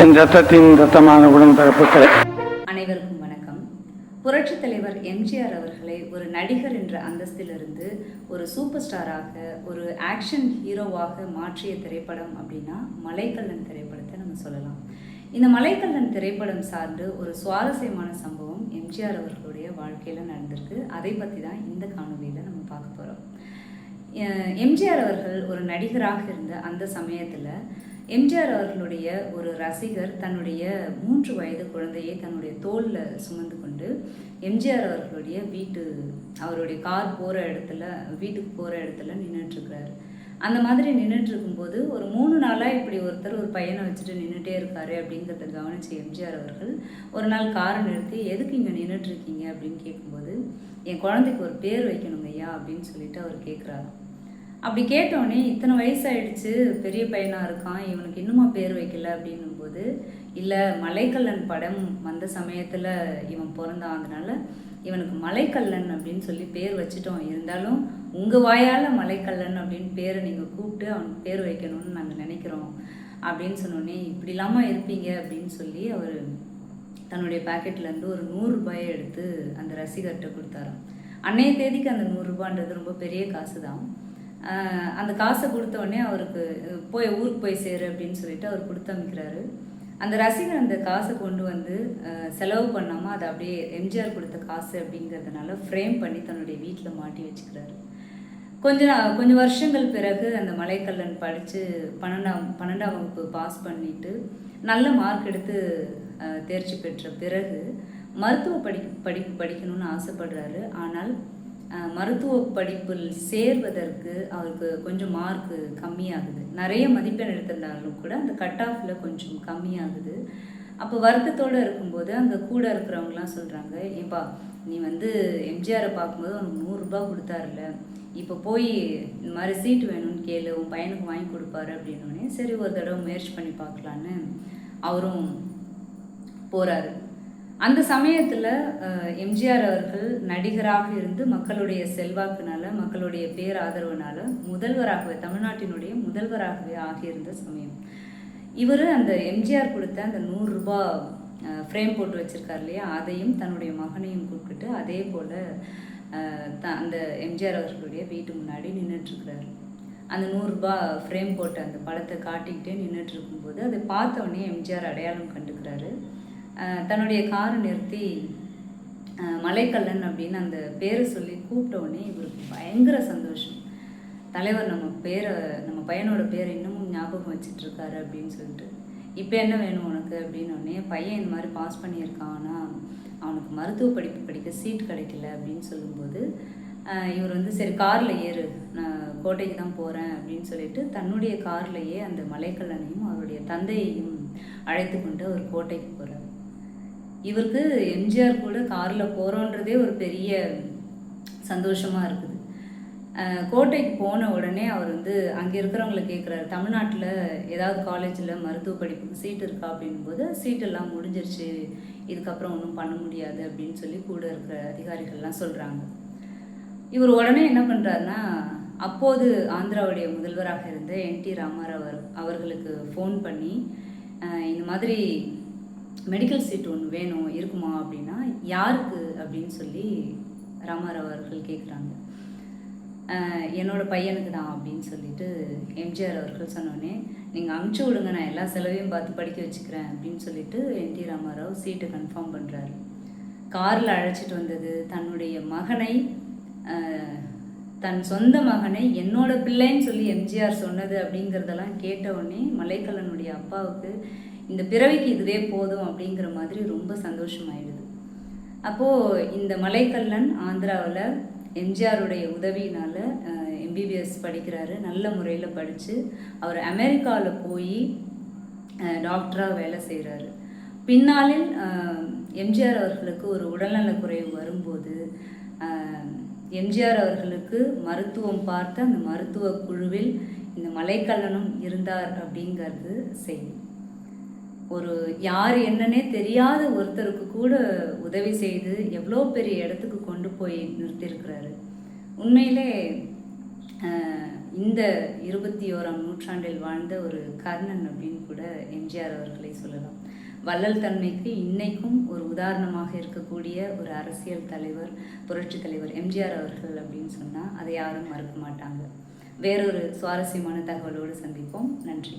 என் ரத்தத்தின் ரத்தமான உடன்பிறப்புகளே அனைவருக்கும் வணக்கம். புரட்சித் தலைவர் எம்ஜிஆர் அவர்களை ஒரு நடிகர் என்ற அந்தஸ்திலிருந்து ஒரு சூப்பர் ஸ்டாராக ஒரு ஆக்ஷன் ஹீரோவாக மாற்றிய திரைப்படம் அப்படின்னா மலைக்கல்லன் திரைப்படத்தை நம்ம சொல்லலாம். இந்த மலைக்கல்லன் திரைப்படம் சார்ந்து ஒரு சுவாரஸ்யமான சம்பவம் எம்ஜிஆர் அவர்களுடைய வாழ்க்கையில் நடந்திருக்கு. அதை பற்றி தான் இந்த காணொலியில் நம்ம பார்க்க போகிறோம் எம்ஜிஆர் அவர்கள் ஒரு நடிகராக இருந்த அந்த சமயத்தில் எம்ஜிஆர் அவர்களுடைய ஒரு ரசிகர் தன்னுடைய மூன்று வயது குழந்தையை தன்னுடைய தோளில் சுமந்து கொண்டு எம்ஜிஆர் அவர்களுடைய வீட்டு அவருடைய கார் போகிற இடத்துல வீட்டுக்கு போகிற இடத்துல நின்றுட்டுருக்கிறாரு அந்த மாதிரி நின்றுட்டு இருக்கும்போது ஒரு மூணு நாளாக இப்படி ஒருத்தர் ஒரு பையனை வச்சுட்டு நின்றுட்டே இருக்காரு அப்படிங்கிறத கவனிச்ச எம்ஜிஆர் அவர்கள் ஒரு நாள் காரை நிறுத்தி எதுக்கு இங்கே நின்றுட்டுருக்கீங்க அப்படின்னு கேட்கும்போது என் குழந்தைக்கு ஒரு பேர் வைக்கணுங்க ஐயா அப்படின்னு சொல்லிட்டு அவர் கேட்குறாரு அப்படி கேட்டோடனே இத்தனை வயசாயிடுச்சு பெரிய பையனாக இருக்கான் இவனுக்கு இன்னுமா பேர் வைக்கல அப்படின்னும்போது இல்லை மலைக்கல்லன் படம் வந்த சமயத்தில் இவன் பிறந்தான் அதனால இவனுக்கு மலைக்கல்லன் அப்படின்னு சொல்லி பேர் வச்சுட்டோம். இருந்தாலும் உங்கள் வாயால் மலைக்கல்லன் அப்படின்னு பேரை நீங்கள் கூப்பிட்டு அவனுக்கு பேர் வைக்கணும்னு நாங்கள் நினைக்கிறோம் அப்படின்னு சொன்னோடனே இப்படி இல்லாமல் இருப்பீங்க அப்படின்னு சொல்லி அவர் தன்னுடைய பேக்கெட்லேருந்து ஒரு நூறுரூபாயை எடுத்து அந்த ரசிகர்கிட்ட கொடுத்தாராம். அன்னைய தேதிக்கு அந்த நூறுரூபான்றது ரொம்ப பெரிய காசு தான் அந்த காசை கொடுத்த உடனே அவருக்கு போய் ஊருக்கு போய் சேரு அப்படின்னு சொல்லிட்டு அவர் கொடுத்து அமைக்கிறாரு. அந்த ரசிகர் அந்த காசை கொண்டு வந்து செலவு பண்ணாமல் அதை அப்படியே எம்ஜிஆர் கொடுத்த காசு அப்படிங்கிறதுனால ஃப்ரேம் பண்ணி தன்னுடைய வீட்டில் மாட்டி வச்சுக்கிறாரு. கொஞ்ச கொஞ்சம் வருஷங்கள் பிறகு அந்த மலைக்கல்லன் படித்து பன்னெண்டாம் பன்னெண்டாம் வகுப்பு பாஸ் பண்ணிட்டு நல்ல மார்க் எடுத்து தேர்ச்சி பெற்ற பிறகு மருத்துவ படி படிப்பு படிக்கணும்னு ஆசைப்படுறாரு. ஆனால் மருத்துவ படிப்பில் சேர்வதற்கு அவருக்கு கொஞ்சம் மார்க்கு கம்மியாகுது. நிறைய மதிப்பெண் எடுத்திருந்தாலும் கூட அந்த கட் ஆஃபில் கொஞ்சம் கம்மியாகுது. அப்போ வருத்தத்தோடு இருக்கும்போது அங்கே கூட இருக்கிறவங்கலாம் சொல்கிறாங்க ஏப்பா நீ வந்து எம்ஜிஆரை பார்க்கும்போது உனக்கு நூறுரூபா கொடுத்தாருல இப்போ போய் இந்த மாதிரி சீட்டு வேணும்னு கேளு உன் பையனுக்கு வாங்கி கொடுப்பாரு அப்படின்னோடனே சரி ஒரு தடவை முயற்சி பண்ணி பார்க்கலான்னு அவரும் போகிறாரு அந்த சமயத்தில் எம்ஜிஆர் அவர்கள் நடிகராக இருந்து மக்களுடைய செல்வாக்குனால மக்களுடைய பேராதரவுனால முதல்வராகவே தமிழ்நாட்டினுடைய முதல்வராகவே ஆகியிருந்த சமயம். இவர் அந்த எம்ஜிஆர் கொடுத்த அந்த நூறுரூபா ஃப்ரேம் போட்டு வச்சுருக்கார் இல்லையா? அதையும் தன்னுடைய மகனையும் கூப்பிட்டு அதே போல் த அந்த எம்ஜிஆர் அவர்களுடைய வீட்டு முன்னாடி நின்றுட்டுருக்கிறாரு அந்த நூறுரூபா ஃப்ரேம் போட்ட அந்த படத்தை காட்டிக்கிட்டே நின்றுட்டு இருக்கும்போது அதை பார்த்தவனே எம்ஜிஆர் அடையாளம் கண்டுக்கிறாரு. தன்னுடைய காரை நிறுத்தி மலைக்கல்லன் அப்படின்னு அந்த பேரை சொல்லி கூப்பிட்ட உடனே இவருக்கு பயங்கர சந்தோஷம். தலைவர் நம்ம பேரை நம்ம பையனோட பேரை இன்னமும் ஞாபகம் வச்சுட்டு இருக்காரு அப்படின்னு சொல்லிட்டு இப்போ என்ன வேணும் உனக்கு? அப்படின்னு பையன் இந்த மாதிரி பாஸ் பண்ணியிருக்கான். அவனுக்கு மருத்துவ படிப்பு படிக்க சீட் கிடைக்கல. அப்படின்னு சொல்லும்போது இவர் வந்து சரி காரில் ஏறு. நான் கோட்டைக்கு தான் போகிறேன் அப்படின்னு சொல்லிட்டு தன்னுடைய கார்லேயே அந்த மலைக்கல்லனையும் அவருடைய தந்தையையும் அழைத்து கொண்டு அவர் கோட்டைக்கு போகிறார் இவருக்கு எம்ஜிஆர் கூட காரில் போகிறோன்றதே ஒரு பெரிய சந்தோஷமாக இருக்குது. கோட்டைக்கு போன உடனே அவர் வந்து அங்கே இருக்கிறவங்கள கேட்குறாரு தமிழ்நாட்டில் ஏதாவது காலேஜில் மருத்துவ படிப்புக்கு சீட் இருக்கா? அப்படின்போது சீட்டெல்லாம் முடிஞ்சிருச்சு. இதுக்கப்புறம் ஒன்றும் பண்ண முடியாது. அப்படின்னு சொல்லி கூட இருக்கிற அதிகாரிகள்லாம் சொல்கிறாங்க இவர் உடனே என்ன பண்ணுறாருன்னா அப்போது ஆந்திராவுடைய முதல்வராக இருந்த என் டி ராமாராவ் அவர் அவர்களுக்கு ஃபோன் பண்ணி இந்த மாதிரி மெடிக்கல் சீட் ஒன்று வேணும் இருக்குமா அப்படின்னா யாருக்கு அப்படின்னு சொல்லி ராமாராவ் அவர்கள் கேட்குறாங்க என்னோடய பையனுக்கு தான் அப்படின்னு சொல்லிட்டு எம்ஜிஆர் அவர்கள் சொன்னோடனே நீங்கள் அனுப்பிச்சி விடுங்க நான் எல்லா செலவையும் பார்த்து படிக்க வச்சுக்கிறேன் அப்படின்னு சொல்லிட்டு N T Ramarao seat confirm பண்ணுறாரு காரில் அழைச்சிட்டு வந்தது தன்னுடைய மகனை தன் சொந்த மகனை என்னோட பிள்ளைன்னு சொல்லி எம்ஜிஆர் சொன்னது அப்படிங்கிறதெல்லாம் கேட்ட உடனே மலைக்கல்லனுடைய அப்பாவுக்கு இந்த பிறவிக்கு இதுவே போதும் அப்படிங்கிற மாதிரி ரொம்ப சந்தோஷமாயிடுது. அப்போது இந்த மலைக்கல்லன் ஆந்திராவில் எம்ஜிஆருடைய உதவியினால் எம்பிபிஎஸ் படிக்கிறாரு. நல்ல முறையில் படித்து அவர் அமெரிக்காவில் போய் டாக்டராக வேலை செய்கிறாரு பின்னாளில் எம்ஜிஆர் அவர்களுக்கு ஒரு உடல்நலக் குறைவு வரும்போது எம்ஜிஆர் அவர்களுக்கு மருத்துவம் பார்த்த அந்த மருத்துவ குழுவில் இந்த மலைக்கல்லனும் இருந்தார் அப்படிங்கிறது செய்தி. ஒரு யார் என்னன்னே தெரியாத ஒருத்தருக்கு கூட உதவி செய்து எவ்வளோ பெரிய இடத்துக்கு கொண்டு போய் நிறுத்தியிருக்கிறாரு. உண்மையிலே இந்த இருபத்தி ஓராம் நூற்றாண்டில் வாழ்ந்த ஒரு கர்ணன் அப்படின்னு கூட எம்ஜிஆர் அவர்களை சொல்லலாம். வள்ளல் தன்மைக்கு இன்னைக்கும் ஒரு உதாரணமாக இருக்கக்கூடிய ஒரு அரசியல் தலைவர் புரட்சி தலைவர் எம்ஜிஆர் அவர்கள் அப்படின்னு சொன்னால் அதை யாரும் மறுக்க மாட்டாங்க. வேறொரு சுவாரஸ்யமான தகவலோடு சந்திப்போம். நன்றி.